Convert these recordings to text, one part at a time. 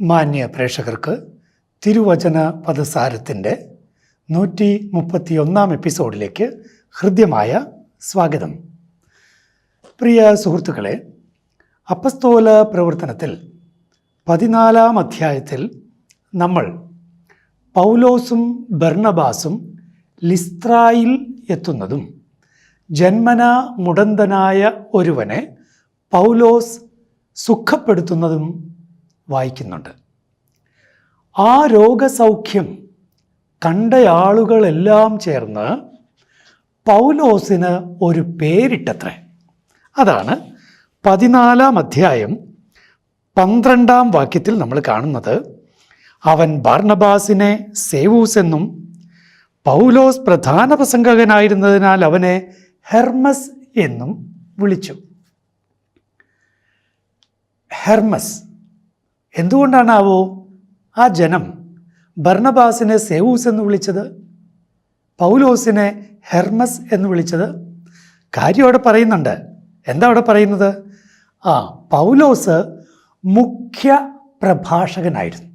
മാന്യ പ്രേക്ഷകർക്ക് തിരുവചന പദസാരത്തിന്റെ നൂറ്റി മുപ്പത്തിയൊന്നാം എപ്പിസോഡിലേക്ക് ഹൃദ്യമായ സ്വാഗതം. പ്രിയ സുഹൃത്തുക്കളെ അപ്പസ്തോല പ്രവർത്തനത്തിൽ പതിനാലാം അധ്യായത്തിൽ നമ്മൾ പൗലോസും ബർണബാസും ലിസ്ത്രായിൽ എത്തുന്നതും ജന്മന മുടന്തനായ ഒരുവനെ പൗലോസ് സുഖപ്പെടുത്തുന്നതും വായിക്കുന്നുണ്ട്. ആ രോഗസൗഖ്യം കണ്ടയാളുകളെല്ലാം ചേർന്ന് പൗലോസിന് ഒരു പേരിട്ടത്രേ. അതാണ് പതിനാലാം അധ്യായം പന്ത്രണ്ടാം വാക്യത്തിൽ നമ്മൾ കാണുന്നത്. അവൻ ബാർണബാസിനെ സേവൂസ് എന്നും പൗലോസ് പ്രധാന പ്രസംഗകനായിരുന്നതിനാൽ അവനെ ഹെർമസ് എന്നും വിളിച്ചു. ഹെർമസ് എന്തുകൊണ്ടാണാവോ ആ ജനം ബർണബാസിനെ സേവൂസ് എന്ന് വിളിച്ചത്? പൗലോസിനെ ഹെർമസ് എന്ന് വിളിച്ചത്? കാര്യം അവിടെ പറയുന്നുണ്ട്. എന്താ അവിടെ പറയുന്നത്? ആ പൗലോസ് മുഖ്യ പ്രഭാഷകനായിരുന്നു.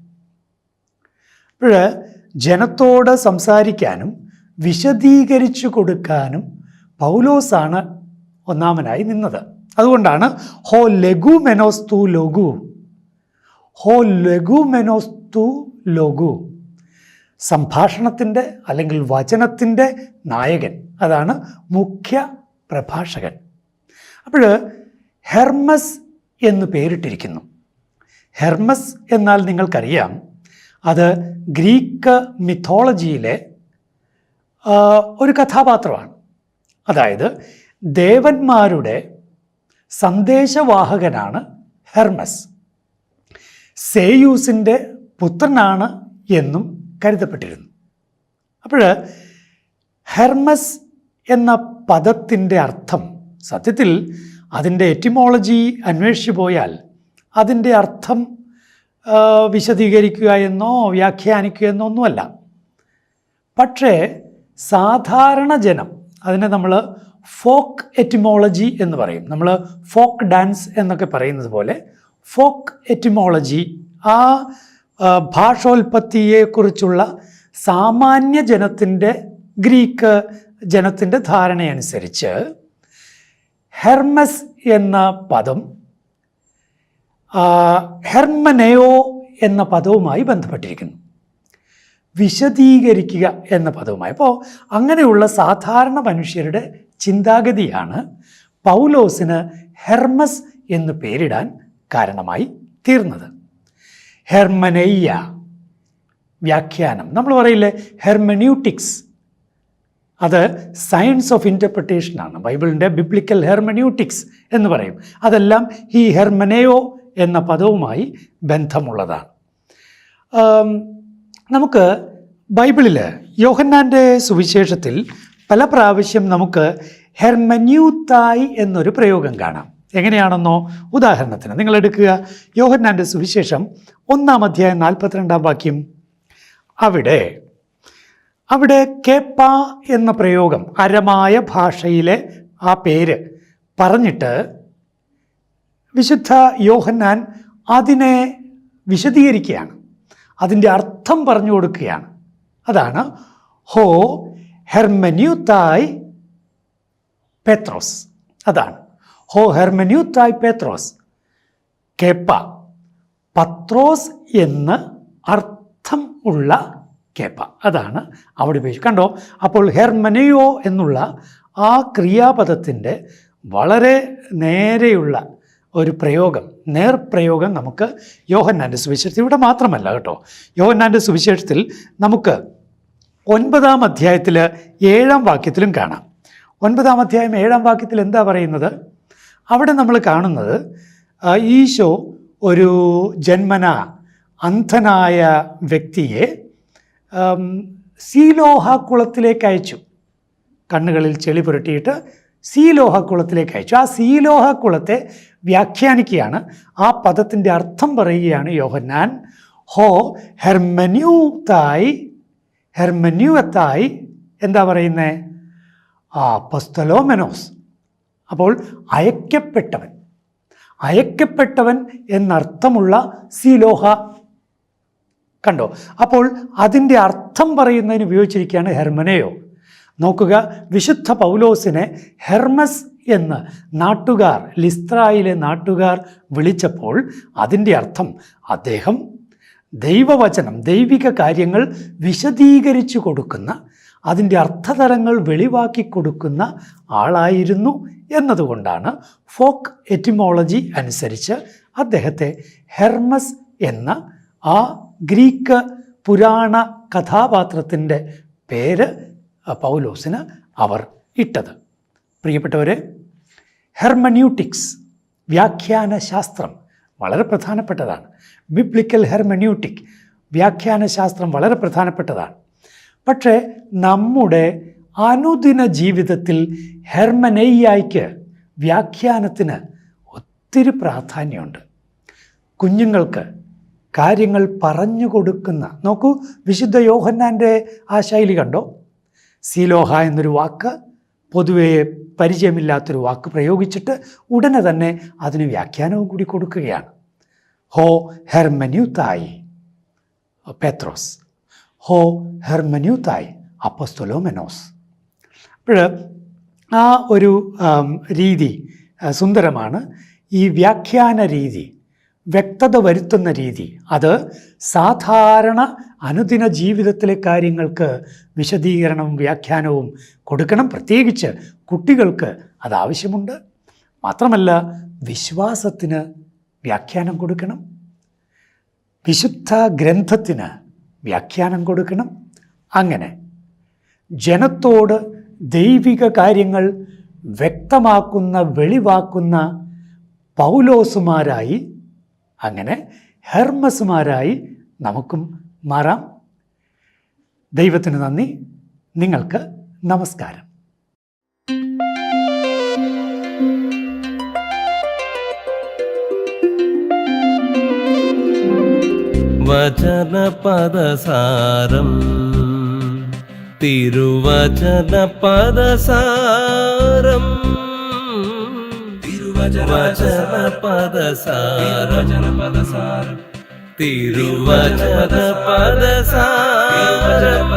അപ്പോൾ ജനത്തോട് സംസാരിക്കാനും വിശദീകരിച്ചു കൊടുക്കാനും പൗലോസാണ് ഒന്നാമനായി നിന്നത്. അതുകൊണ്ടാണ് ഹോ ലഘു മെനോസ്തു ലോഗു ഹോ ലഘു മെനോസ്തു ലഘു. സംഭാഷണത്തിന്റെ അല്ലെങ്കിൽ വചനത്തിന്റെ നായകൻ. അതാണ് മുഖ്യ പ്രഭാഷകൻ. അപ്പോൾ ഹെർമസ് എന്ന് പേരിട്ടിരിക്കുന്നു. ഹെർമസ് എന്നാൽ നിങ്ങൾക്കറിയാം അത് ഗ്രീക്ക് മിഥോളജിയിലെ ഒരു കഥാപാത്രമാണ്. അതായത് ദേവന്മാരുടെ സന്ദേശവാഹകനാണ് ഹെർമസ്. സേയൂസിന്റെ പുത്രനാണ് എന്നും കരുതപ്പെട്ടിരുന്നു. അപ്പോൾ ഹെർമസ് എന്ന പദത്തിന്റെ അർത്ഥം സത്യത്തിൽ അതിന്റെ എറ്റിമോളജി അന്വേഷിച്ചു പോയാൽ അതിന്റെ അർത്ഥം വിശദീകരിക്കുക എന്നോ വ്യാഖ്യാനിക്കുക എന്നോ ഒന്നുമല്ല. പക്ഷേ സാധാരണ ജനം അതിനെ നമ്മൾ ഫോക്ക് എറ്റിമോളജി എന്ന് പറയും. നമ്മൾ ഫോക്ക് ഡാൻസ് എന്നൊക്കെ പറയുന്നത് പോലെ ഫോക്ക് എറ്റിമോളജി ആ ഭാഷോൽപത്തിയെക്കുറിച്ചുള്ള സാമാന്യ ജനത്തിന്റെ ഗ്രീക്ക് ജനത്തിന്റെ ധാരണയനുസരിച്ച് ഹെർമസ് എന്ന പദം ഹെർമനയോ എന്ന പദവുമായി ബന്ധപ്പെട്ടിരിക്കുന്നു. വിശദീകരിക്കുക എന്ന പദവുമായി. അപ്പോൾ അങ്ങനെയുള്ള സാധാരണ മനുഷ്യരുടെ ചിന്താഗതിയാണ് പൗലോസിന് ഹെർമസ് എന്ന് പേരിടാൻ കാരണമായി തീർന്നത്. ഹെർമനയ്യ വ്യാഖ്യാനം. നമ്മൾ പറയില്ലേ? ഹെർമന്യൂട്ടിക്സ്. അത് സയൻസ് ഓഫ് ഇന്റർപ്രിട്ടേഷനാണ് ബൈബിളിന്റെ ബിബ്ലിക്കൽ ഹെർമന്യൂട്ടിക്സ് എന്ന് പറയും. അതെല്ലാം ഈ ഹെർമനയോ എന്ന പദവുമായി ബന്ധമുള്ളതാണ്. നമുക്ക് ബൈബിളിൽ യോഹന്നാന്റെ സുവിശേഷത്തിൽ പല പ്രാവശ്യം നമുക്ക് ഹെർമന്യൂത്തായി എന്നൊരു പ്രയോഗം കാണാം. എങ്ങനെയാണെന്നോ ഉദാഹരണത്തിന് നിങ്ങൾ എടുക്കുക. യോഹന്നാന്റെ സുവിശേഷം ഒന്നാം അധ്യായം നാൽപ്പത്തിരണ്ടാം വാക്യം. അവിടെ അവിടെ കേപ്പ എന്ന പ്രയോഗം അരമായ ഭാഷയിലെ ആ പേര് പറഞ്ഞിട്ട് വിശുദ്ധ യോഹന്നാൻ അതിനെ വിശദീകരിക്കുകയാണ്. അതിന്റെ അർത്ഥം പറഞ്ഞു കൊടുക്കുകയാണ്. അതാണ് ഹോ ഹെർമന്യൂത്തായ് പെത്രോസ്. അതാണ്. ഹോ ഹെർമന്യൂത്തായ് പേത്രോസ് കേപ്പ. പത്രോസ് എന്ന് അർത്ഥം ഉള്ള കേപ്പ. അതാണ് അവിടെ ഉപയോഗിച്ചു കണ്ടോ? അപ്പോൾ ഹെർമനയോ എന്നുള്ള ആ ക്രിയാപദത്തിന്റെ വളരെ നേരെയുള്ള ഒരു പ്രയോഗം നേർ പ്രയോഗം നമുക്ക് യോഹന്നാന്റെ സുവിശേഷത്തിൽ ഇവിടെ മാത്രമല്ല കേട്ടോ. യോഹന്നാന്റെ സുവിശേഷത്തിൽ നമുക്ക് ഒൻപതാം അധ്യായത്തിൽ ഏഴാം വാക്യത്തിലും കാണാം. ഒൻപതാം അധ്യായം ഏഴാം വാക്യത്തിൽ എന്താ പറയുന്നത്? അവിടെ നമ്മൾ കാണുന്നത് ഈശോ ഒരു ജന്മന അന്ധനായ വ്യക്തിയെ സീലോഹ കുളത്തിലേക്ക് അയച്ചു. കണ്ണുകളിൽ ചെളി പുരട്ടിയിട്ട് സീലോഹ കുളത്തിലേക്ക് അയച്ചു. ആ സീലോഹ കുളത്തെ വ്യാഖ്യാനിക്കുകയാണ്. ആ പദത്തിന്റെ അർത്ഥം പറയുകയാണ് യോഹന്നാൻ ഹോ ഹെർമന്യൂത്തായി ഹെർമന്യൂവത്തായി എന്താ പറയുന്നത് ആ പസ്തലോമെനോസ് അപ്പോൾ അയക്കപ്പെട്ടവൻ. അയക്കപ്പെട്ടവൻ എന്നർത്ഥമുള്ള സീലോഹ കണ്ടോ? അപ്പോൾ അതിന്റെ അർത്ഥം പറയുന്നതിന് ഉപയോഗിച്ചിരിക്കുകയാണ് ഹെർമനയോ. നോക്കുക വിശുദ്ധ പൗലോസിനെ ഹെർമസ് എന്ന് നാട്ടുകാർ ലിസ്ത്രായിലെ നാട്ടുകാർ വിളിച്ചപ്പോൾ അതിന്റെ അർത്ഥം അദ്ദേഹം ദൈവവചനം ദൈവിക കാര്യങ്ങൾ വിശദീകരിച്ചു കൊടുക്കുന്ന അതിന്റെ അർത്ഥതലങ്ങൾ വെളിവാക്കി കൊടുക്കുന്ന ആളായിരുന്നു എന്നതുകൊണ്ടാണ് ഫോക്ക് എറ്റിമോളജി അനുസരിച്ച് അദ്ദേഹത്തെ ഹെർമസ് എന്ന ആ ഗ്രീക്ക് പുരാണ കഥാപാത്രത്തിന്റെ പേര് പൗലോസിന് അവർ ഇട്ടത്. പ്രിയപ്പെട്ടവരെ ഹെർമന്യൂട്ടിക്സ് വ്യാഖ്യാന ശാസ്ത്രം വളരെ പ്രധാനപ്പെട്ടതാണ്. ബിബ്ലിക്കൽ ഹെർമന്യൂട്ടിക് വ്യാഖ്യാന ശാസ്ത്രം വളരെ പ്രധാനപ്പെട്ടതാണ്. പക്ഷേ നമ്മുടെ അനുദിന ജീവിതത്തിൽ ഹെർമനെയ്യായ്ക്ക് വ്യാഖ്യാനത്തിന് ഒത്തിരി പ്രാധാന്യമുണ്ട്. കുഞ്ഞുങ്ങൾക്ക് കാര്യങ്ങൾ പറഞ്ഞു കൊടുക്കുന്ന നോക്കൂ വിശുദ്ധ യോഹന്നാന്റെ ആ ശൈലി കണ്ടോ? സീലോഹ എന്നൊരു വാക്ക് പൊതുവെ പരിചയമില്ലാത്തൊരു വാക്ക് പ്രയോഗിച്ചിട്ട് ഉടനെ തന്നെ അതിന് വ്യാഖ്യാനവും കൂടി കൊടുക്കുകയാണ്. ഹോ ഹെർമന്യൂത്തായി പെത്രോസ് ഹോ ഹെർമന്യൂത്തായി അപ്പസ്തോലോമെനോസ്. അപ്പോൾ ആ ഒരു രീതി സുന്ദരമാണ്. ഈ വ്യാഖ്യാന രീതി വ്യക്തത വരുത്തുന്ന രീതി അത് സാധാരണ അനുദിന ജീവിതത്തിലെ കാര്യങ്ങൾക്ക് വിശദീകരണവും വ്യാഖ്യാനവും കൊടുക്കണം. പ്രത്യേകിച്ച് കുട്ടികൾക്ക് അത് ആവശ്യമുണ്ട്. മാത്രമല്ല വിശ്വാസത്തിന് വ്യാഖ്യാനം കൊടുക്കണം. വിശുദ്ധ ഗ്രന്ഥത്തിന് വ്യാഖ്യാനം കൊടുക്കണം. അങ്ങനെ ജനത്തോട് ദൈവിക കാര്യങ്ങൾ വ്യക്തമാക്കുന്ന വെളിവാക്കുന്ന പൗലോസുമാരായി അങ്ങനെ ഹെർമസുമാരായി നമുക്കും മാറാം. ദൈവത്തിന് നന്ദി. നിങ്ങൾക്ക് നമസ്കാരം. திருவచன பதசாரம் திருவచன பதசாரம் திருவச்சன பதசாரம் திருவச்சன பதசாரம்